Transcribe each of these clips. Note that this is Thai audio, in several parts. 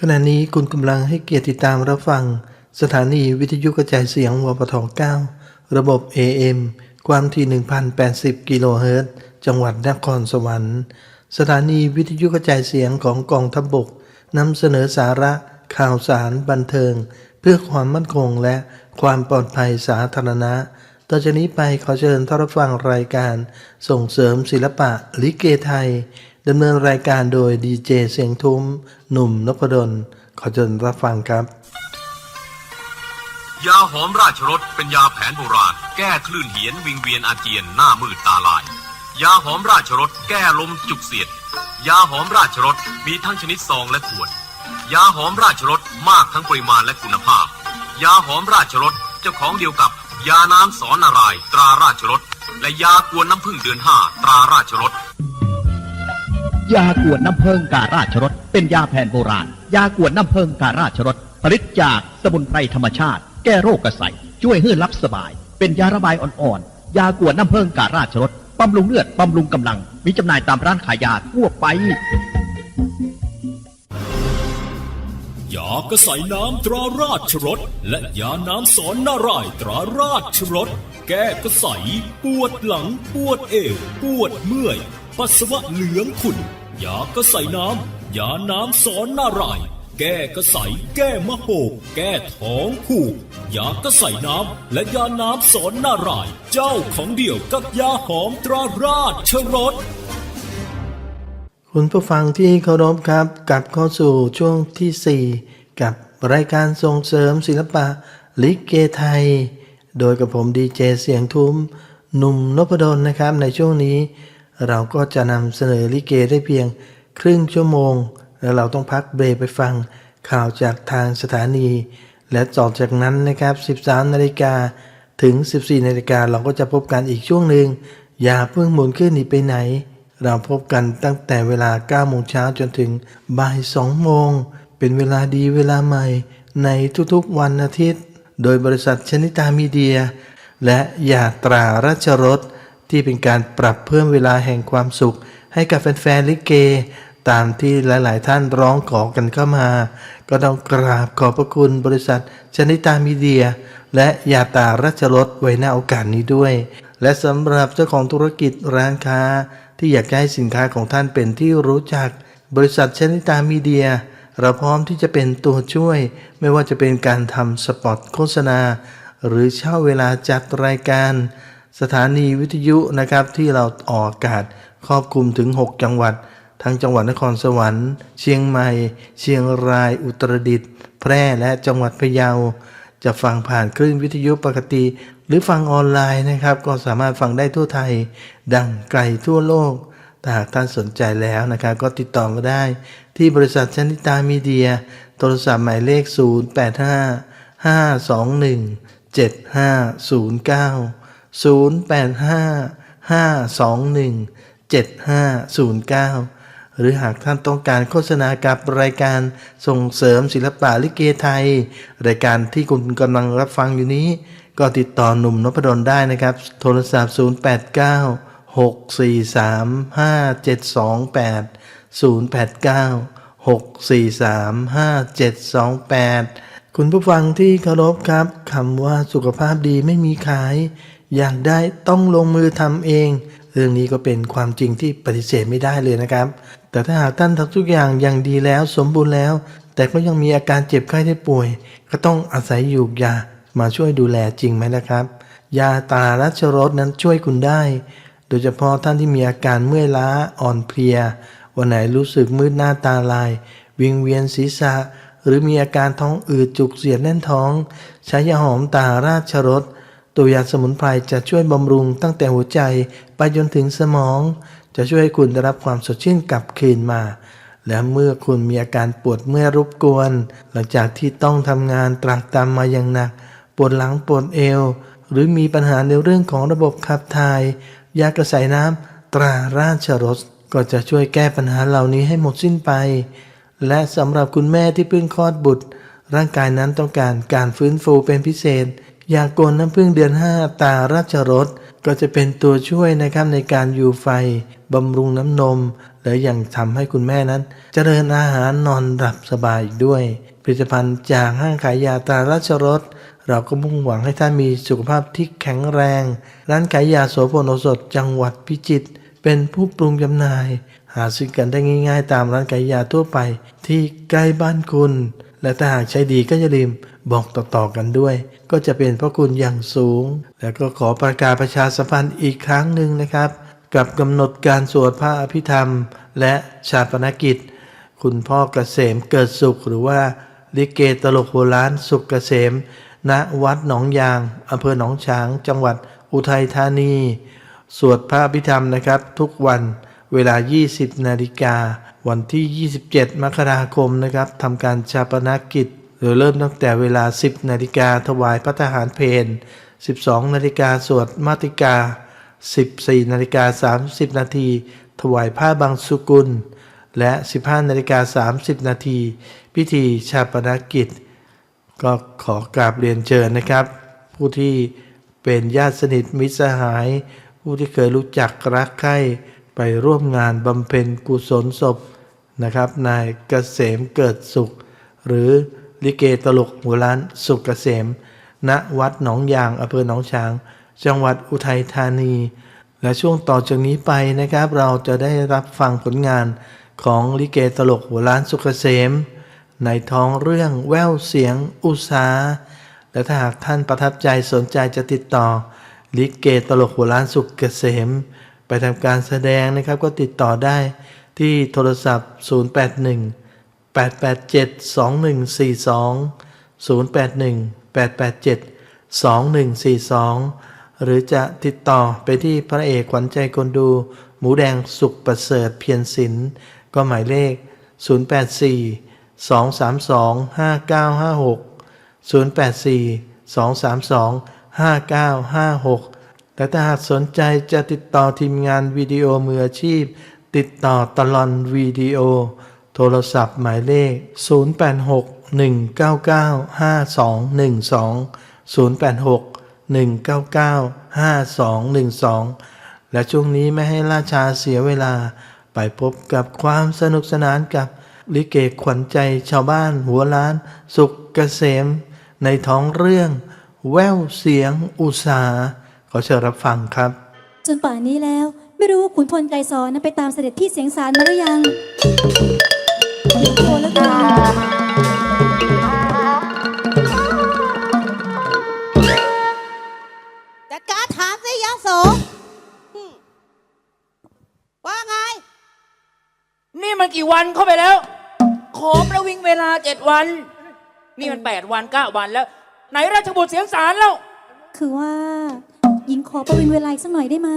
ขณะนี้คุณกำลังให้เกียรติติดตามรับฟัง สถานีวิทยุกระจายเสียงวปท9ระบบ AM ความถี่ 1080 กิโลเฮิรตซ์ จังหวัดนครสวรรค์ สถานีวิทยุกระจายเสียงของกองทัพบกนำเสนอสาระข่าวสารบันเทิง เพื่อความมั่นคงและความปลอดภัยสาธารณะ ต่อจากนี้ไปขอเชิญท่านรับฟังรายการส่งเสริมศิลปะลิเกไทย ดำเนินรายการโดยดีเจเสียงทุ้ม หนุ่มนพดล ขอเชิญรับฟังครับ ยาหอมราชรสเป็นยาแผนโบราณ แก้คลื่นเหียนวิงเวียนอาเจียนหน้ามืดตาลาย ยาหอมราชรสแก้ลมจุกเสียด ยาหอมราชรสมีทั้งชนิดซองและขวด ยาหอมราชรสมากทั้งปริมาณและคุณภาพ ยาหอมราชรสเจ้าของเดียวกับ ยาน้ำสอนนารายตราราชรสและยากวนน้ำพึ่งเดือนห้าตราราชรส ยากวนน้ำเพิงการาชรสเป็นยาแผนโบราณ ยากวนน้ำเพิงการาชรสผลิตจากสมุนไพรธรรมชาติ แก้โรคกระใสช่วยให้รับสบาย เป็นยาระบายอ่อนๆ ยากวนน้ำเพิงการาชรสบำรุงเลือดบำรุงกำลัง มีจำหน่ายตามร้านขายยาทั่วไปยากระใสน้ำตราราชรสและยาน้ำสอนนารายตราราชรสแก้กระใสปวดหลังปวดเอวปวดเมื่อย ปัสสาวะเหลืองขุ่นยากระใสน้ำยาน้ำสอนนาราย แก้กระใสแก้มะโหกแก้ท้องผูกยากระใสน้ำและยาน้ำสอนนาราย เจ้าของเดี่ยวกับยาหอมตราราชรสคุณผู้ฟังที่เคารพครับกลับเข้าสู่ช่วงทีสี่4 กับรายการส่งเสริมศิลปะลิเกไทย โดยกับผมดีเจเสียงทุ้มหนุ่มนพดลนะครับ ในช่วงนี้ เราก็จะนำเสนอลิเกได้เพียงครึ่งชั่วโมง แล้วเราต้องพักเบรกไปฟังข่าวจากทางสถานี และต่อจากนั้นนะครับ 13 นาฬิกาถึง 14 นาฬิกาเราก็จะพบกันอีกช่วงหนึ่งอย่าเพิ่งหมุนขึ้นหนีไปไหน เราพบกันตั้งแต่เวลา 9 โมงเช้าจนถึงบ่าย 2 โมง เป็นเวลาดีเวลาใหม่ ในทุกๆวันอาทิตย์ โดยบริษัทชนิตามีเดีย และยาตราราชรส ที่เป็นการปรับเพิ่มเวลาแห่งความสุข ให้กับแฟนๆลิเก ตามที่หลายๆท่านร้องขอกันเข้ามา ก็ต้องกราบขอบพระคุณบริษัทชนิตามีเดีย และยาตาราชรสไว้หน้าโอกาสนี้ด้วย และสำหรับเจ้าของธุรกิจร้านค้า ที่อยากให้สินค้าของท่านเป็นที่รู้จัก บริษัทชนิตามีเดีย เราพร้อมที่จะเป็นตัวช่วย ไม่ว่าจะเป็นการทำสปอตโฆษณา หรือเช่าเวลาจัดรายการ สถานีวิทยุนะครับที่เราออกอากาศครอบคลุมถึง 6 จังหวัด ทั้งจังหวัดนครสวรรค์ เชียงใหม่ เชียงราย อุตรดิตถ์แพร่และจังหวัดพะเยา จะฟังผ่านคลื่นวิทยุปกติ หรือฟังออนไลน์นะครับ ก็สามารถฟังได้ทั่วไทย ดังไกลทั่วโลกถ้าหากท่านสนใจแล้วนะครับ ก็ติดต่อมาได้ ที่บริษัทชนิตามีเดีย โทรศัพท์หมายเลข 085 521 7509 085-521-7509 หรือหากท่านต้องการโฆษณากับรายการส่งเสริมศิลปะลิเกไทย รายการที่คุณกำลังรับฟังอยู่นี้ ก็ติดต่อหนุ่มนพดลได้นะครับ โทรศัพท์ 089 643 5728 089 643 5728 คุณผู้ฟังที่เคารพครับคำว่าสุขภาพดีไม่มีขาย อยากได้ต้องลงมือทำเอง เรื่องนี้ก็เป็นความจริงที่ปฏิเสธไม่ได้เลยนะครับ แต่ถ้าหากท่านทำทุกอย่างอย่างดีแล้วสมบูรณ์แล้ว แต่ก็ยังมีอาการเจ็บไข้ได้ป่วย ก็ต้องอาศัยยูกยามาช่วยดูแลจริงไหมนะครับ ยาตารัชรสนั้นช่วยคุณได้ โดยเฉพาะท่านที่มีอาการเมื่อยล้าอ่อนเพลีย วันไหนรู้สึกมืดหน้าตาลาย วิงเวียนศีรษะ หรือมีอาการท้องอืดจุกเสียดแน่นท้อง ใช้ยาหอมตาราชรส ตัวยาสมุนไพรจะช่วยบำรุงตั้งแต่หัวใจไปจนถึงสมอง จะช่วยให้คุณได้รับความสดชื่นกลับคืนมา และเมื่อคุณมีอาการปวดเมื่อรบกวน หลังจากที่ต้องทำงานตรากตามมาอย่างหนัก ปวดหลังปวดเอว หรือมีปัญหาในเรื่องของระบบขับถ่าย ยากระใสน้ำตราราชรสก็จะช่วยแก้ปัญหาเหล่านี้ให้หมดสิ้นไป และสำหรับคุณแม่ที่เพิ่งคลอดบุตร ร่างกายนั้นต้องการการฟื้นฟูเป็นพิเศษ ยาโกนน้ำพึ่งเดือน 5 ตาราชรสก็จะเป็นตัวช่วยนะครับในการอยู่ไฟบำรุงน้ำนม และยังทำให้คุณแม่นั้น เจริญอาหารนอนหลับสบายอีกด้วย ผลิตภัณฑ์จากห้างขายยาตาราชรสเราก็มุ่งหวังให้ท่านมีสุขภาพที่แข็งแรง ร้านขายยาโสพลโอสถจังหวัดพิจิตรเป็นผู้ปรุงจำหน่าย หาซื้อกันได้ง่าย ๆ ตามร้านขายยาทั่วไปที่ใกล้บ้านคุณ และถ้าหากใช้ดีก็อย่าลืมบอกต่อๆกันด้วย ก็จะเป็นพระคุณอย่างสูง แล้วก็ขอประกาศประชาสัมพันธ์อีกครั้งหนึ่งนะครับ กับกำหนดการสวดพระอภิธรรม และชาปนกิจ คุณพ่อเกษมเกิดสุขหรือว่าลิเกตลกโบราณสุขเกษม ณวัดหนองยางอำเภอหนองฉาง จังหวัดอุทัยธานี สวดพระอภิธรรมนะครับ ทุกวันเวลา 20 นาฬิกา วันที่ 27 มกราคมนะครับทำการชาปนกิจโดยเริ่มตั้งแต่เวลา 10 นาฬิกาถวายพระทหารเพล12 นาฬิกาสวดมาติกา 14 นาฬิกา 30 นาทีถวายผ้าบางสุกุล และ 15 นาฬิกา 30 นาทีพิธีชาปนกิจ ก็ขอกราบเรียนเชิญนะครับ ผู้ที่เป็นญาติสนิทมิตรสหาย ผู้ที่เคยรู้จักรักใคร่ไปร่วมงานบำเพ็ญกุศลศพ นะครับนายเกษมเกิดสุข หรือลิเกตลกหัวล้านสุขเกษม ณวัดหนองยางอำเภอหนองฉาง จังหวัดอุทัยธานี และช่วงต่อจากนี้ไปนะครับ เราจะได้รับฟังผลงานของลิเกตลกหัวล้านสุขเกษม ในท้องเรื่องแววเสียงอุสาและถ้าหากท่านประทับใจสนใจจะติดต่อลิเกตลกหัวล้านสุขเกษม ไปทำการแสดงนะครับก็ติดต่อได้ ที่โทรศัพท์ 081 887 2142 081 887 2142 หรือจะติดต่อไปที่พระเอกขวัญใจคนดู หมูแดงสุขประเสริฐเพียรศิลป์ก็หมายเลข 084 232 5956 084 232 5956 และถ้าหากสนใจจะติดต่อทีมงานวิดีโอมืออาชีพ ติดต่อตลอนวิดีโอ โทรศัพท์หมายเลข 086 199 5212 086 199 5212 และช่วงนี้ไม่ให้ล่าช้าเสียเวลา ไปพบกับความสนุกสนานกับลิเกขวัญใจชาวบ้านหัวล้าน สุขเกษม ในท้องเรื่อง แววเสียงอุสาขอเชิญรับฟังครับ จนป่านนี้แล้ว ไม่รู้ว่าขุนพลไกรสอนนั้นไปตามเสด็จพี่เสียงสารมาหรือยังโทรแล้วกันจัดการถามสิยะโสอืมว่าไง นี่มันกี่วันเข้าไปแล้ว ขอประวิงเวลาเจ็ดวัน นี่มันแปดวันเก้าวันแล้ว ไหนราชบุตรเสียงสารแล้ว คือว่าหญิงขอประวิงเวลาอีกสักหน่อยได้ไหม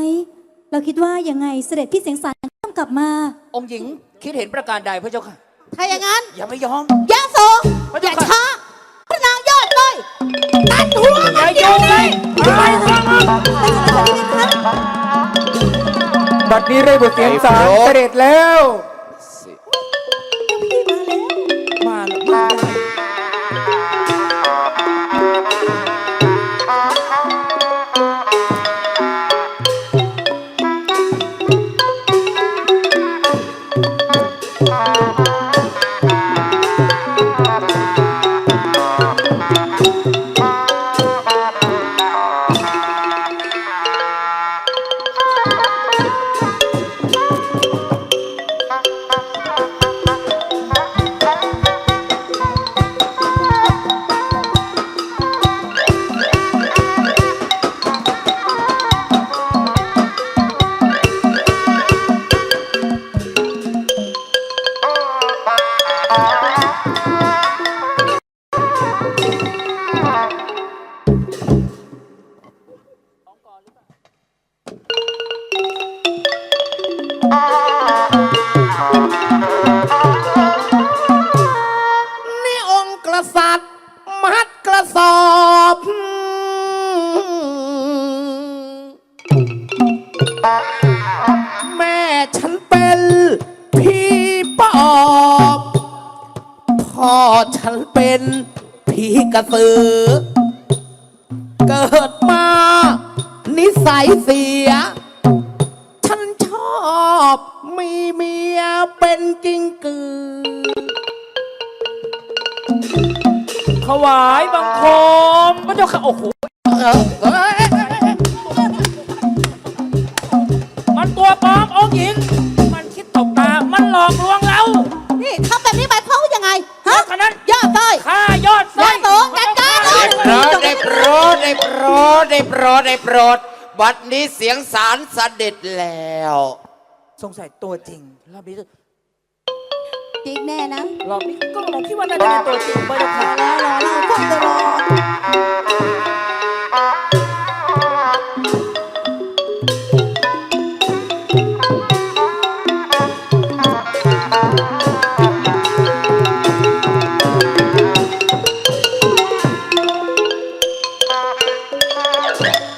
เราคิดว่ายังไงเสด็จพี่เสียงสารต้องกลับมา องค์หญิงคิดเห็นประการใดพระเจ้าค่ะ ถ้าอย่างนั้นอย่าไม่ยอม ยะโสพระอย่าเจ้าค่ะ ช้าพระนางยอดเลยตัดหัวอย่ามันโยงเลยไปฟังมันบัดนี้ได้บทเสียงสารเสด็จแล้วมาแล้ว มาแล้ว อมองค์หญิง มันคิดตกตา มันหลอกลวงเรานี่ทำแบบนี้หมายความว่ายังไง ฮะฉะนั้นยอดเลยข้ายอดสร้อยยอดโตจัดการเลยได้โปรดได้โปรดได้โปรดได้โปรดได้โปรด บัดนี้เสียงสารเสด็จแล้ว สงสัยตัวจริงรอบนี้จริงแน่นะรอบนี้ก็ผมคิดว่าน่าจะเป็นตัวจริงพระเจ้าค่ะรอรอเราก็จะรอ พ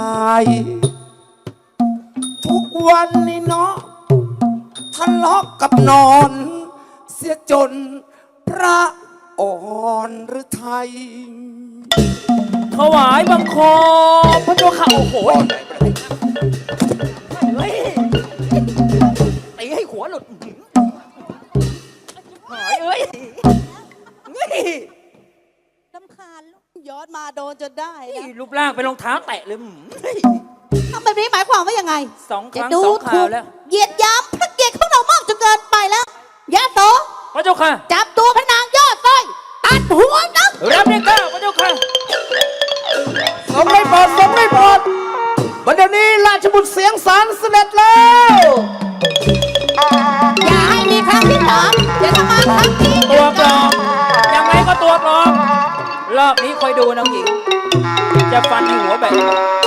าย ทุกวันนี่เนาะทะเลาะกับนอน เสียจนพระอ่อนหรือไทย ถวายบังคมพระเจ้าค่ะโอ้โหเฮ้ยตีให้หัวหลุดหายเอ้ยนี่ ย้อนมาโดนจนได้นะรูปร่างเป็นรองเท้าแตะเลยหืมเฮ้ยทำแบบนี้หมายความว่ายังไงสองคจะรั้งดูสองคถูราวกแล้ว เหยียดหยามพระเกียรติของเรามากจนเกินไปแล้วยาโตพระเจ้าค่ะ จับตัวพระนางยอดเลยตัดหัวนะรับได้ก้าวพระเจ้าค่ะ สมได้โปรดสมได้โปรดวันเดี๋ยวนี้ราชบุตรเสียงสารเสด็จแล้ว ดูนะหญิง จะฟันในหัวแบบ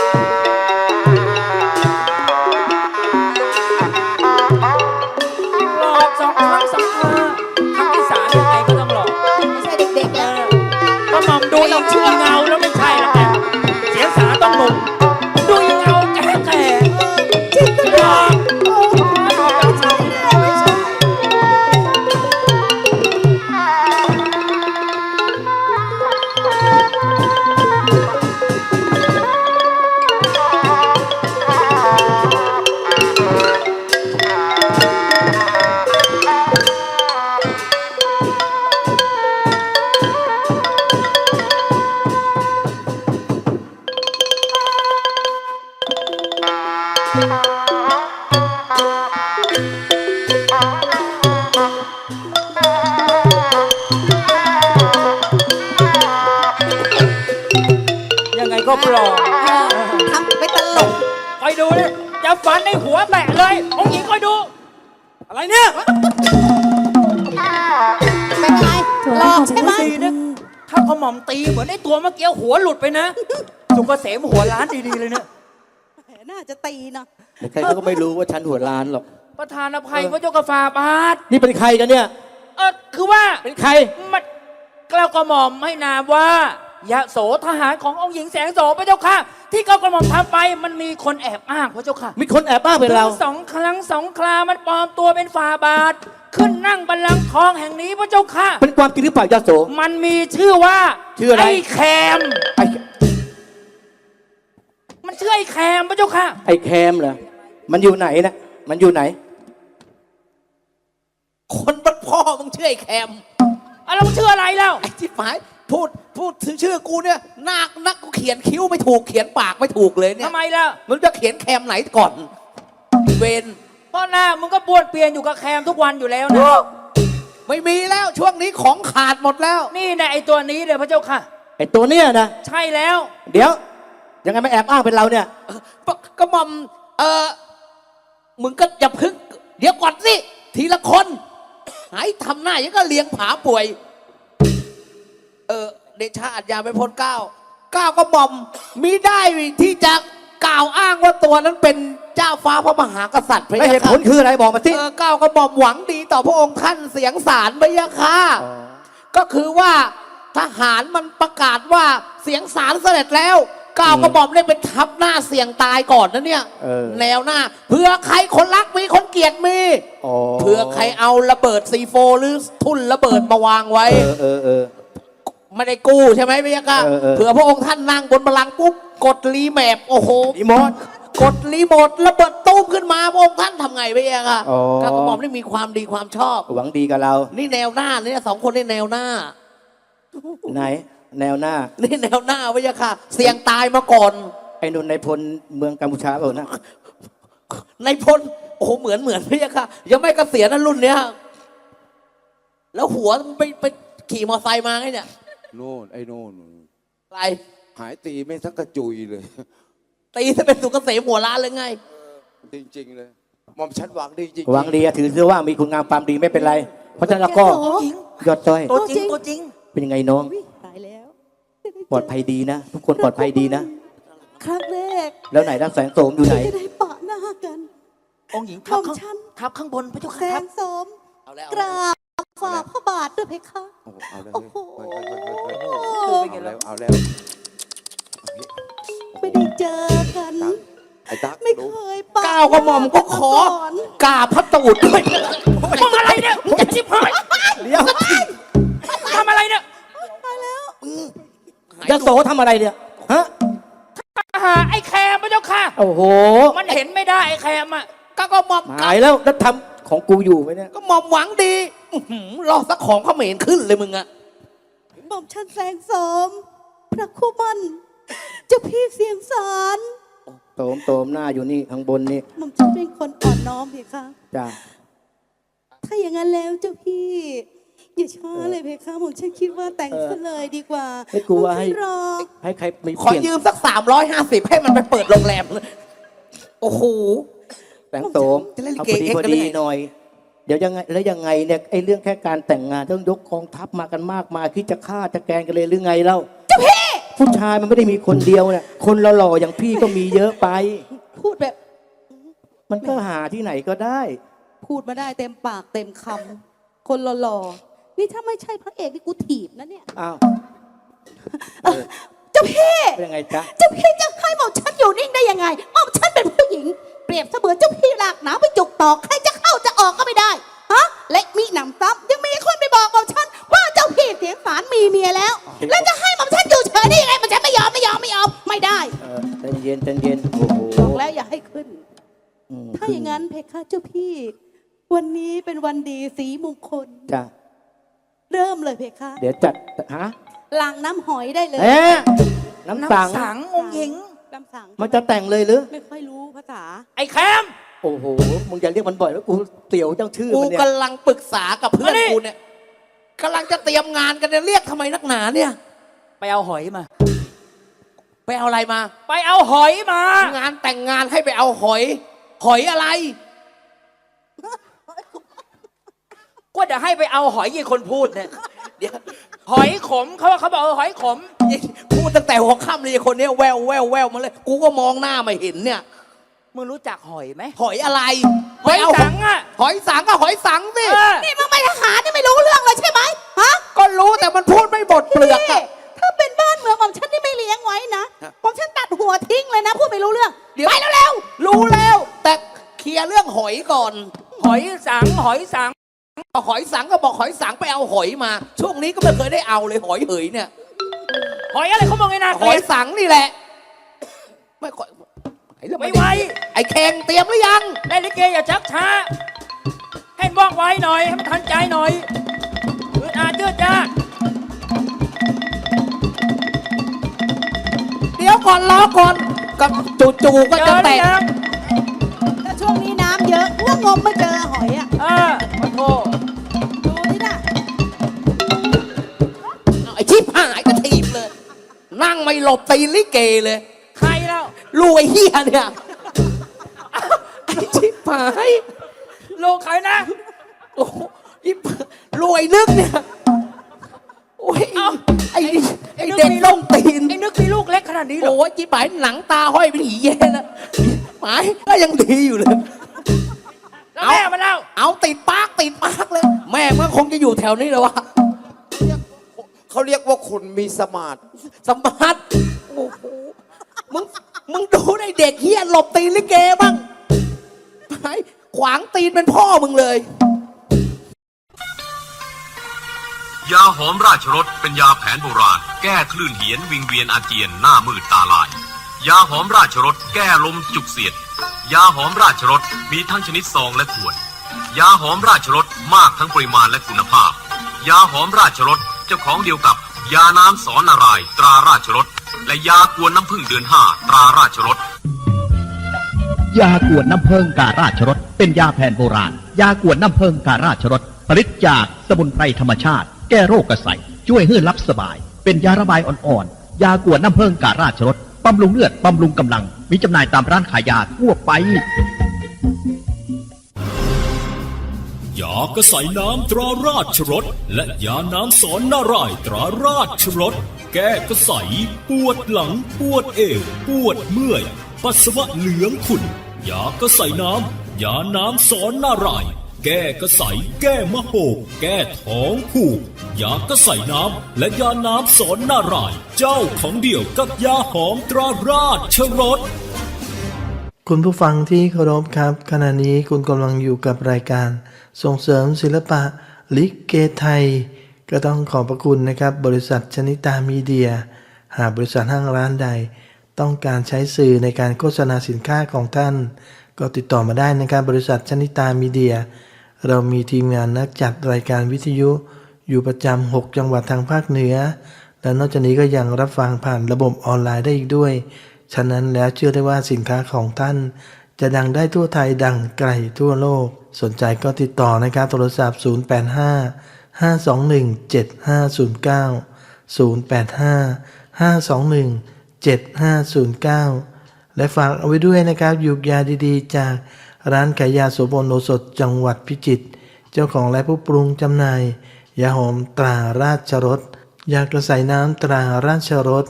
ถ้าพอหม่อมตีเหมือนไอ้ตัวเมื่อกี้หัวหลุดไปนะ สุกเกษมหัวล้านดีๆเลยเนี่ยน่าจะตีนะใครเขาก็ไม่รู้ว่าฉันหัวล้านหรอก ประธานอภัยพระเจ้ากาฟาบาทนี่เป็นใครกันเนี่ย เออคือว่าเป็นใคร มันกล้าวกระหม่อมให้นามว่ายะโสทหารขององค์หญิงแสงโสพระเจ้าค่ะ ที่กล้าวกระหม่อมทำไปมันมีคนแอบอ้างพระเจ้าค่ะมีคนแอบอ้างเป็นเรา ถึงสองครั้งสองครามันปลอมตัวเป็นฝ่าบาท ขึ้นนั่งบัลลังก์ทองแห่งนี้พระเจ้าค่ะ เป็นความจริงหรือเปล่ายาโส มันมีชื่อว่าชื่ออะไร ไอ้แคม ไอ้มันชื่อไอ้แคมพระเจ้าค่ะ ไอ้แคมเหรอ มันอยู่ไหนนะ มันอยู่ไหน คนบ้านพ่อมึงชื่อไอ้แคมอะแล้วมันชื่ออะไรแล้ว ไอ้ที่หมายพูดพูดถึงชื่อกูเนี่ยนักนักกูเขียนคิ้วไม่ถูกเขียนปากไม่ถูกเลยเนี่ยทำไมล่ะมึงจะเขียนแคมไหนก่อน เวน เพราะหน้ามึงก็ป้วนเปลี่ยนอยู่กับแคมทุกวันอยู่แล้วนะไม่มีแล้วช่วงนี้ของขาดหมดแล้ว นี่นะไอ้ตัวนี้เลยพระเจ้าค่ะ ไอ้ตัวเนี้ยนะ ใช่แล้ว เดี๋ยว ยังไงไม่แอบอ้างเป็นเราเนี่ยก็หมอมเออมึงก็อย่าพึ่งเดี๋ยวก่อนสิทีละคนหายทำหน้ายังก็เลี้ยงผาป่วย เออเดชาอัจยาไปพ้นเก้าเก้าก็หม่อมมิได้ที่จะกล่าวอ้างว่าตัวนั้นเป็น เจ้าฟ้าพระมหากษัตริย์พระแล้วยาเหตุผค่ะลคืออะไรบอกมาสิ เออเก้าก็หม่อมหวังดีต่อพระองค์ท่านเสียงสารพระยาค่ะก็คือว่าทหารมันประกาศว่าเสียงสารเสด็จแล้วก้าวกระหม่อมได้เป็นทับหน้าเสี่ยงตายก่อนนะเนี่ยเออ แนวหน้าเพื่อใครคนรักมีคนเกลียดมีอ๋อเพื่อใครเอาระเบิดซีโฟหรือทุ่นระเบิดมาวางไว้ เออเออเออ ไม่ได้กู้ใช่ไหมพี่ยักษ์เออเออ เผื่อพระองค์ท่านนั่งบนบัลลังก์ปุ๊บกดรีแมปโอ้โห อีมอส กดรีโมทระเบิดตู้มขึ้นมาพระองค์ท่านทำไงพี่ยักษ์อะอ๋อก้าวกระหม่อมได้มีความดีความชอบ หวังดีกับเรา นี่แนวหน้าเนี่ยสองคนนี่แนวหน้า ไหน แนวหน้า นี่แนวหน้าพะยะค่ะ เสี่ยงตายมาก่อน ไอ้นนท์ในพลเมืองกัมพูชาเปล่านะในพลโอ้โหเหมือนเหมือนพะยะค่ะยังไม่เกษียณนะรุ่นเนี้ยแล้วหัวมันไปไปขี่มอเตอร์ไซค์มาไงเนี่ยโน่นไอ้โน่นอะไรหายตีไม่สักกระจุยเลย ตีจะเป็นสุกเกษมหัวล้านเลยไง จริงๆเลยหมอมฉันหวังดีจริงๆหวังดีอะถือเสื้อว่ามีคุณงามความดีไม่เป็นไร เพราะฉะนั้นเราก็ยอดจ้อย ตัวจริงตัวจริง เป็นยังไงน้องตายแล้วปลอดภัยดีนะ ทุกคนปลอดภัยดีนะ ครั้งแรกแล้วไหนรักแสงโสมอยู่ไหน ที่จะได้ปะหน้ากัน องค์หญิงทับของข้างฉันทับข้างบนพระเจ้าแสค่ะทังบสมเอาแล้วกราบฝ่าพระบาทด้วยเพคะ เอาเอาแล้วโอ้โหเฮ้ยเฮ้ยเฮ้ยเฮ้ยเฮ้ยเอาแล้วเอาแล้ว ไม่ได้เจอกัน ไอ้ตั๊กไม่ดูเคยปะก้าวกระหม่อมก็ขอก่นกราบพระตูดด้วยมึงอะไรเนี่ยมึงจะชิบหายเดี๋ยวทำอะไรเนี่ยยโสทำอะไรเนี่ยฮะหาไอ้แคมพระเจ้าค่ะ โอ้โห มันเห็นไม่ได้ไอ้แคมอะก้าวกระหม่อมหายแล้วแล้วทำของกูอยู่ไหมเนี่ยก็หม่อมหวังดีอื้อหือรอสักของเขมรขึ้นเลยมึงอะหม่อมฉันแสงสมพระคู่มัน เจ้าพี่เสียงสารโสมโสมหน้าอยู่นี่ข้างบนนี่หม่อมฉันเป็นคนอ่อนน้อมเพคะจ้าถ้าอย่างนั้นแล้วเจ้าพี่ อย่าช้าเลยเพคะหม่อมฉันคิดว่าแต่งซะเลยดีกว่าให้กูว่าให้หม่อมฉันรอให้ใครมีขอเปลี่ยนยืมสักสามร้อยห้าสิบให้มันไปเปิดโรงแรมเลยโอ้โห แต่งโสมจะเล่นลิเอาเกพอดีเอ็กซ์กันได้ไงพอดีหน่อย เดี๋ยวยังไงแล้วยังไงเนี่ยไอ้เรื่องแค่การแต่งงานต้องยกกองทัพมากันมากมายคิดจะฆ่าจะแกล้งกันเลยหรือไงเล่าเจ้าพี่ ผู้ชายมันไม่ได้มีคนเดียวเนี่ยคนหล่อๆอย่างพี่ก็มีเยอะไป พูดแบบ มันก็หาที่ไหนก็ได้ พูดมาได้เต็มปากเต็มคำคนหล่อๆนี่ถ้าไม่ใช่พระเอกนี่กูถีบนะเนี่ยอ้าวเจ้าพี่เป็นยังไงจ๊ะเจ้าพี่จะให้หม่อมฉันอยู่นิ่งได้ยังไงหม่อมฉันเป็นผู้หญิง เปรียบเสมือนเจ้าพี่หลากหนาวไปจุกตอกใครจะเข้าจะออกก็ไม่ได้ฮะและมีหนำซ้ำยังมีคนไปบอกหม่อมฉันว่าเจ้า พี่เสียงสารมีเมียแล้ว แล้วจะให้หม่อมฉันอยู่เฉยได้ยังไงหม่อมฉันไม่ยอมไม่ยอมไม่ยอมไม่ได้เออใจเย็นใจเย็นโอ้โหบอกแล้วอย่าให้ขึ้น มถ้าอย่างนั้นเพคะเจ้าพี่ วันนี้เป็นวันดีสีมงคล จ้ะเริ่มเลยเพคะเดี๋ยวจัดฮะล้างน้ำหอยได้เลยเอ๊ะน้ำสังน้ำสังองค์หญิงน้ำสังมันจะแต่งเลยหรือ ไม่ค่อยรู้ภาษา ไอ้แคมโอ้โห มึงอย่าเรียกมันบ่อยแล้วกูเตียวเจ้าชื่อกูมันเนี่ยกำลังปรึกษากับเพื่อนกูเนี่ย กำลังจะเตรียมงานกันเนี่ยเรียกทำไมนักหนาเนี่ย ไปเอาหอยมา ไปเอาอะไรมา ไปเอาหอยมา งานแต่งงานให้ไปเอาหอย หอยอะไร ก็เดี๋ยวให้ไปเอาหอยยี่คนพูดเนี่ยเดี๋ยวหอยขมเขาว่าเขาบอกเออหอยขม พูดตั้งแต่หัวค่ำเลยคนเนี้ยแววแววแววมาเลย กูก็มองหน้าไม่เห็นเนี่ย มึงรู้จักหอยไหมหอยอะไรหอยไปเาสังอะ หอยสังก็หอยสังสิเออ นี่มึงไม่ทหารนี่ไม่รู้เรื่องเลยใช่ไหมฮะก็รู้แต่มันพูดไม่บดเปลือกนี่อะ ถ้าเป็นบ้านเมืองของฉันที่ไม่เลี้ยงไว้นะฮะ ของฉันตัดหัวทิ้งเลยนะพูดไม่รู้เรื่องเดี๋ยว ไปแล้วเร็วรู้แล้ว แต่เคลียร์เรื่องหอยก่อน หอยสังหอยสัง หอยสังก็บอกหอยสังไปเอาหอยมา ช่วงนี้ก็ไม่เคยได้เอาเลยหอยเหยเนี่ย หอยอะไรเขาบอกไงนะหอยสังนี่แหละ ไม่ค่อยไอ้เรื่องไม่ไหว ไอ้แข่งเตรียมหรือยัง ได้ลิเกอย่าชักช้า ให้บอกไว้หน่อย ให้มันทันใจหน่อยอืดอาดเจืดจ้าเดี๋ยวก่อนรอก่อนก็จู่ๆก็เจจะอหรืแต่องยังแต่ช่วงนี้น้ำเยอะว่างมไม่เจอหอยอะ เออมาโทดูที่น่ะเอาไอ้ชิบหายก็ถีบเลย นั่งไม่หลบตีนลิเกเลยใครแล้วลูกไอ้เฮียเนี่ยไอ้ชิบหายลูกใครนะโอ้โหอีรวยนึกเนี่ยโอ้ยเอ้าไอ้นี่ไอ้ไอ้นึกเด็กมีล่องตีนไอ้นึกมีลูกเล็กขนาดนี้เหรอโอ้ยจีบหายหนังตาห้อยเป็นหีเย่แล้วหมายก็ยังดีอยู่เลยแล้วแม่มาเล่าเอาติดปากติดปากเลย แม่มันคงจะอยู่แถวนี้เลยวะเขาเรียกว่าคนมีสมาธิสมบัติโอ้โหมึง มึงดูในเด็กเฮียหลบตีนลิเกบ้างไปขวางตีนเป็นพ่อมึงเลย ยาหอมราชรสเป็นยาแผนโบราณ แก้คลื่นเหียนวิงเวียนอาเจียนหน้ามืดตาลาย ยาหอมราชรสแก้ลมจุกเสียด ยาหอมราชรสมีทั้งชนิดซองและขวด ยาหอมราชรสมากทั้งปริมาณและคุณภาพ ยาหอมราชรสเจ้าของเดียวกับ ยาน้ำสอนนารายตราราชรส และยากวนน้ำพึ่งเดือนห้าตราราชรสยากวนน้ำเพิงการาชรสเป็นยาแผนโบราณ ยากวนน้ำเพิงการาชรสผลิตจากสมุนไพรธรรมชาติ แก้โรคกระใสช่วยให้รับสบาย เป็นยาระบายอ่อนๆยากวนน้ำเพิงการาชรสบำรุงเลือดบำรุงกำลัง มีจำหน่ายตามร้านขายยาทั่วไปยากระใสน้ำตราราชรสและยาน้ำสอนนารายณ์ตราราชรส แก้กระใสปวดหลัง ปวดเอว ปวดเมื่อย ปัสสาวะเหลืองขุ่น ยากระใสน้ำ ยาน้ำสอนนาราย แก้กระใสแก้มะโหก แก้ท้องผูก ยากระใสน้ำ และยาน้ำสอนนาราย เจ้าของเดียวกับยาหอมตราราชรสคุณผู้ฟังที่เคารพครับ ขณะนี้คุณกำลังอยู่กับรายการ ส่งเสริมศิลปะลิเกไทย ก็ต้องขอบพระคุณนะครับ บริษัทชนิตามีเดีย หากบริษัทห้างร้านใด ต้องการใช้สื่อในการโฆษณาสินค้าของท่าน ก็ติดต่อมาได้นะครับบริษัทชนิตามีเดีย เรามีทีมงานนักจัดรายการวิทยุ อยู่ประจำ6 จังหวัดทางภาคเหนือ และนอกจากนี้ก็ยังรับฟังผ่านระบบออนไลน์ได้อีกด้วย ฉะนั้นแล้วเชื่อได้ว่าสินค้าของท่าน จะดังได้ทั่วไทยดังไกลทั่วโลก สนใจก็ติดต่อนะครับโทรศัพท์ 085 521 7509 085 521 7509 และฝากเอาไว้ด้วยนะครับยุกยาดีๆ จากร้านขายยาโสบนโอสถจังหวัดพิจิตร เจ้าของและผู้ปรุงจำหน่าย ยาหอมตราราชรส ยากระใสน้ำตราราชรส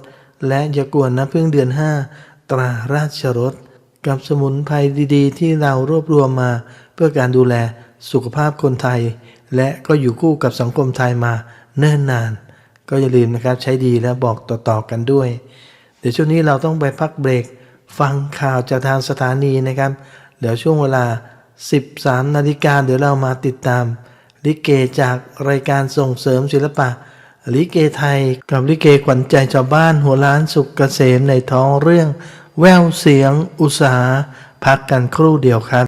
และยากวนน้ำพึ่งเดือน 5 ตราราชรส กับสมุนไพรดีๆ ที่เรารวบรวมมาเพื่อการดูแลสุขภาพคนไทย และก็อยู่คู่กับสังคมไทยมาเนิ่นนาน ก็อย่าลืมนะครับใช้ดีและบอกต่อๆกันด้วย เดี๋ยวช่วงนี้เราต้องไปพักเบรก ฟังข่าวจากทางสถานีนะครับเดี๋ยวช่วงเวลา 13 นาฬิกาเดี๋ยวเรามาติดตาม ลิเกจากรายการส่งเสริมศิลปะ ลิเกไทยกับลิเกขวัญใจชาวบ้านหัวล้านสุขเกษมในท้องเรื่อง แววเสียงอุตสาหพักกันครู่เดียวครับ